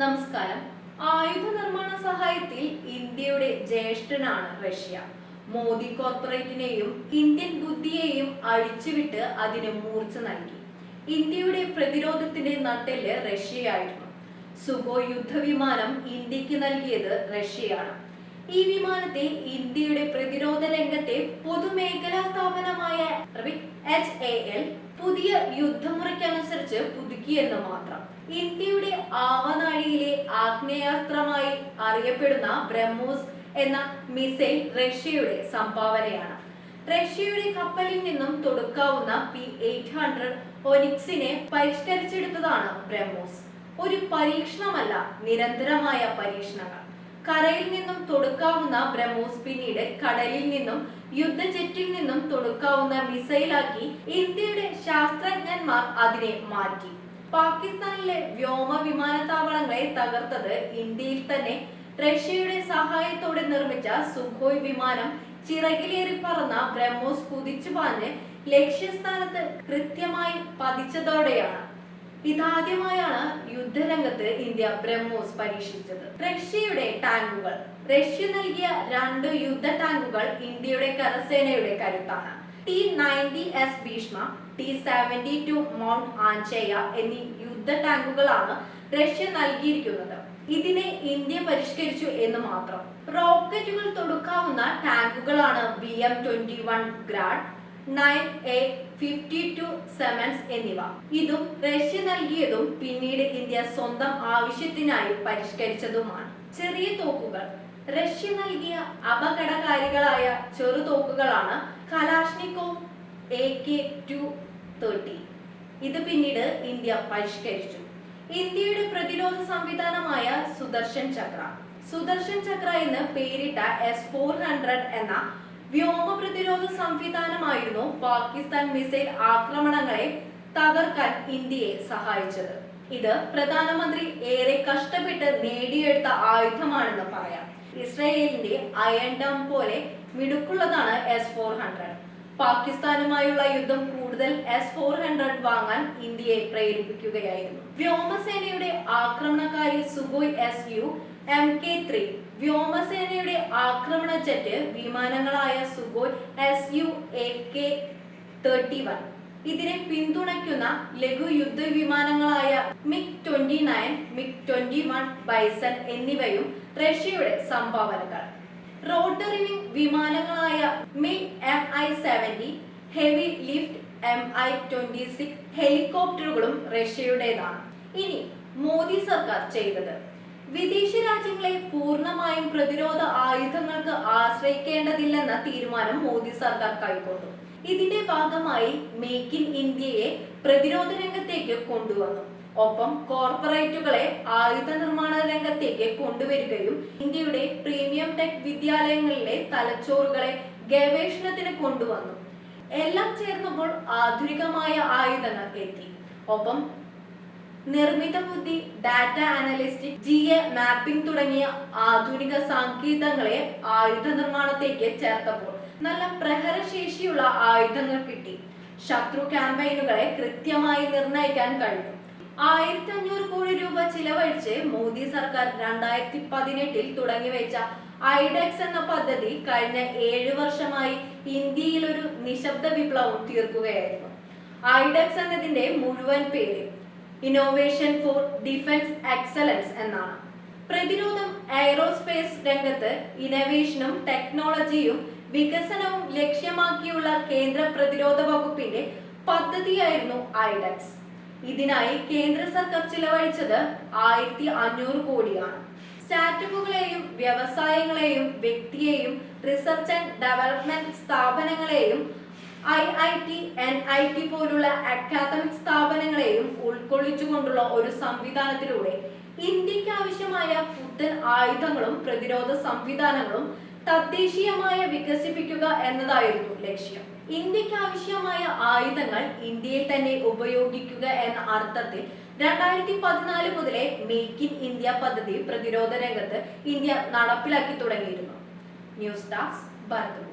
നമസ്കാരം. ആയുധ നിർമ്മാണ സഹായത്തിൽ ഇന്ത്യയുടെ ജ്യേഷ്ഠനാണ് റഷ്യ. മോദി കോർപ്പറേറ്റിനെയും ഇന്ത്യൻ ബുദ്ധിയെയും അഴിച്ചുവിട്ട് അതിന് മൂർച്ച നൽകി. ഇന്ത്യയുടെ പ്രതിരോധത്തിന്റെ നട്ടെല്ല് റഷ്യയായിരുന്നു. സുഖോ യുദ്ധവിമാനം ഇന്ത്യയ്ക്ക് നൽകിയത് റഷ്യയാണ്. ഈ വിമാനത്തെ ഇന്ത്യയുടെ പ്രതിരോധ രംഗത്തെ പൊതുമേഖലാ സ്ഥാപനമായ എച്ച് എ എൽ പുതിയ യുദ്ധമുറയ്ക്കനുസരിച്ച് പുതുക്കിയെന്ന് മാത്രം. ഇന്ത്യയുടെ ആവനാഴിയിലെ ആഗ്നേയാസ്ത്രമായി അറിയപ്പെടുന്ന ബ്രഹ്മോസ് എന്ന മിസൈൽ റഷ്യയുടെ സംഭാവനയാണ്. റഷ്യയുടെ കപ്പലിൽ നിന്നും തൊടുക്കാവുന്ന പി എയ്റ്റ് ഹൺഡ്രഡ് ഒനിക്സിനെ പരിഷ്കരിച്ചെടുത്തതാണ് ബ്രഹ്മോസ്. ഒരു പരീക്ഷണമല്ല നിരന്തരമായ പരീക്ഷണങ്ങൾ. കരയിൽ നിന്നും തൊടുക്കാവുന്ന ബ്രഹ്മോസ് പിന്നീട് കടലിൽ നിന്നും യുദ്ധജെറ്റിൽ നിന്നും തൊടുക്കാവുന്ന മിസൈലാക്കി ഇന്ത്യയുടെ ശാസ്ത്രജ്ഞന്മാർ അതിനെ മാറ്റി. പാകിസ്ഥാനിലെ വ്യോമ വിമാനത്താവളങ്ങളെ തകർത്തത് ഇന്ത്യയിൽ തന്നെ. റഷ്യയുടെ സഹായത്തോടെ നിർമ്മിച്ച സുഖോയ് വിമാനം ചിറകിലേറി പറന്ന ബ്രഹ്മോസ് കുതിച്ചു പാഞ്ഞ് ലക്ഷ്യസ്ഥാനത്ത് കൃത്യമായി പതിച്ചതോടെയാണ്. ഇതാദ്യമായാണ് യുദ്ധരംഗത്ത് ഇന്ത്യ ബ്രഹ്മോസ് പരീക്ഷിച്ചത്. റഷ്യയുടെ ടാങ്കുകൾ. റഷ്യ നൽകിയ രണ്ട് യുദ്ധ ടാങ്കുകൾ ഇന്ത്യയുടെ കരസേനയുടെ കരുത്താണ്. T ninety S Bhishma T seventy two mount Ajeya എന്നീ യുദ്ധ ടാങ്കുകളാണ് റഷ്യ നൽകിയിരിക്കുന്നത്. ഇതിനെ ഇന്ത്യ പരിഷ്കരിച്ചു എന്ന് മാത്രം. റോക്കറ്റുകൾ തൊടുക്കാവുന്ന ടാങ്കുകളാണ് B M twenty one Grad nine A fifty two sevens എന്നിവ. ഇതും റഷ്യ നൽകിയതും പിന്നീട് ഇന്ത്യ സ്വന്തം ആവശ്യത്തിനായി പരിഷ്കരിച്ചതുമാണ്. ചെറിയ തോക്കുകൾ. റഷ്യ നൽകിയ അപകടകാരികളായ ചെറു തോക്കുകളാണ് Kalashnikov A K two thirty. ഇത് പിന്നീട് ഇന്ത്യ പരിഷ്കരിച്ചു. ഇന്ത്യയുടെ പ്രതിരോധ സംവിധാനമായ സുദർശൻ ചക്ര. സുദർശൻ ചക്ര എന്ന് പേരിട്ട എസ് ഫോർ ഹൺഡ്രഡ് എന്ന വ്യോമ പ്രതിരോധ സംവിധാനമായിരുന്നു പാകിസ്ഥാൻ മിസൈൽ ആക്രമണങ്ങളെ തകർക്കാൻ ഇന്ത്യയെ സഹായിച്ചത്. ഇത് പ്രധാനമന്ത്രി ഏറെ കഷ്ടപ്പെട്ട് നേടിയെടുത്ത ആയുധമാണെന്ന് പറയാം. ഇസ്രയേലിന്റെ അയൺ ഡം പോലെ മിടുക്കുള്ളതാണ് എസ് ഫോർ ഹൺഡ്രഡ് പാകിസ്ഥാനുമായുള്ള യുദ്ധം കൂടുതൽ എസ് ഫോർ ഹൺഡ്രഡ് വാങ്ങാൻ ഇന്ത്യയെ പ്രേരിപ്പിക്കുകയായിരുന്നു. വ്യോമസേനയുടെ ആക്രമണകാരി Sukhoi S U M K three വ്യോമസേനയുടെ ആക്രമണ jet വിമാനങ്ങളായ Sukhoi S U A K thirty one ഇതിനെ പിന്തുണയ്ക്കുന്ന ലഘു യുദ്ധ വിമാനങ്ങളായ MiG twenty nine MiG twenty one Bison എന്നിവയും റഷ്യയുടെ സംഭാവനകൾ. Rotary wing വിമാനങ്ങളായ MiG M I seventy heavy lift M I twenty six ഹെലികോപ്റ്ററുകളും റഷ്യയുടേതാണ്. ഇനി മോദി സർക്കാർ ചെയ്തത്. വിദേശ രാജ്യങ്ങളെ പൂർണമായും പ്രതിരോധ ആയുധങ്ങൾക്ക് ആശ്രയിക്കേണ്ടതില്ലെന്ന തീരുമാനം മോദി സർക്കാർ കൈക്കൊണ്ടു. ഇതിന്റെ ഭാഗമായി മേക്ക് ഇൻ ഇന്ത്യയെ പ്രതിരോധ രംഗത്തേക്ക് കൊണ്ടുവന്നു. ഒപ്പം കോർപ്പറേറ്റുകളെ ആയുധ നിർമ്മാണ രംഗത്തേക്ക് കൊണ്ടുവരികയും ഇന്ത്യയുടെ പ്രീമിയം ടെക് വിദ്യാലയങ്ങളിലെ തലച്ചോറുകളെ ഗവേഷണത്തിന് കൊണ്ടുവന്നു. എല്ലാം ചേർന്നപ്പോൾ ആധുനികമായ ആയുധങ്ങൾ എത്തി. ഒപ്പം നിർമ്മിത ബുദ്ധി data analytic G A mapping തുടങ്ങിയ ആധുനിക സാങ്കേതികങ്ങളെ ആയുധ നിർമ്മാണത്തേക്ക് ചേർത്തപ്പോൾ നല്ല പ്രഹരശേഷിയുള്ള ആയുധങ്ങൾ കിട്ടി. ശത്രു ക്യാമ്പയിനുകളെ കൃത്യമായി നിർണയിക്കാൻ കഴിഞ്ഞു. ആയിരത്തി അഞ്ഞൂറ് കോടി രൂപ ചിലവഴിച്ച് മോദി സർക്കാർ രണ്ടായിരത്തി പതിനെട്ടിൽ തുടങ്ങിവെച്ച ഐഡെക്സ് എന്ന പദ്ധതി കഴിഞ്ഞ ഏഴ് വർഷമായി ഇന്ത്യയിൽ ഒരു നിശബ്ദ വിപ്ലവം തീർക്കുകയായിരുന്നു. ഐഡെക്സ് എന്നതിന്റെ മുഴുവൻ പേര് ഇന്നോവേഷൻ ഫോർ ഡിഫൻസ് എക്സലൻസ് എന്നാണ്. പ്രതിരോധം എയറോസ്പേസ് രംഗത്ത് ഇന്നോവേഷനും ടെക്നോളജിയും വികസനവും ലക്ഷ്യമാക്കിയുള്ള കേന്ദ്ര പ്രതിരോധ വകുപ്പിന്റെ പദ്ധതിയായിരുന്നു ഐഡക്സ് ഇതിനായി കേന്ദ്ര സർക്കാർ ചിലവഴിച്ചത് ആയിരത്തി അഞ്ഞൂറ് കോടിയാണ്. സ്റ്റാർട്ടപ്പുകളെയും വ്യവസായങ്ങളെയും വ്യക്തിയെയും റിസർച്ച് ആൻഡ് ഡെവലപ്മെന്റ് സ്ഥാപനങ്ങളെയും I I T N I T പോലുള്ള അക്കാദമിക് സ്ഥാപനങ്ങളെയും ഉൾക്കൊള്ളിച്ചുകൊണ്ടുള്ള ഒരു സംവിധാനത്തിലൂടെ ഇന്ത്യയ്ക്ക് ആവശ്യമായ പുത്തൻ ആയുധങ്ങളും പ്രതിരോധ സംവിധാനങ്ങളും തദ്ദേശീയമായ വികസിപ്പിക്കുക എന്നതായിരുന്നു ലക്ഷ്യം. ഇന്ത്യയ്ക്ക് ആവശ്യമായ ആയുധങ്ങൾ ഇന്ത്യയിൽ തന്നെ ഉപയോഗിക്കുക എന്ന അർത്ഥത്തിൽ രണ്ടായിരത്തി പതിനാല് മുതലേ മേക്ക് ഇൻ ഇന്ത്യ പദ്ധതി പ്രതിരോധ രംഗത്ത് ഇന്ത്യ നടപ്പിലാക്കി തുടങ്ങിയിരുന്നു. News desk Bharat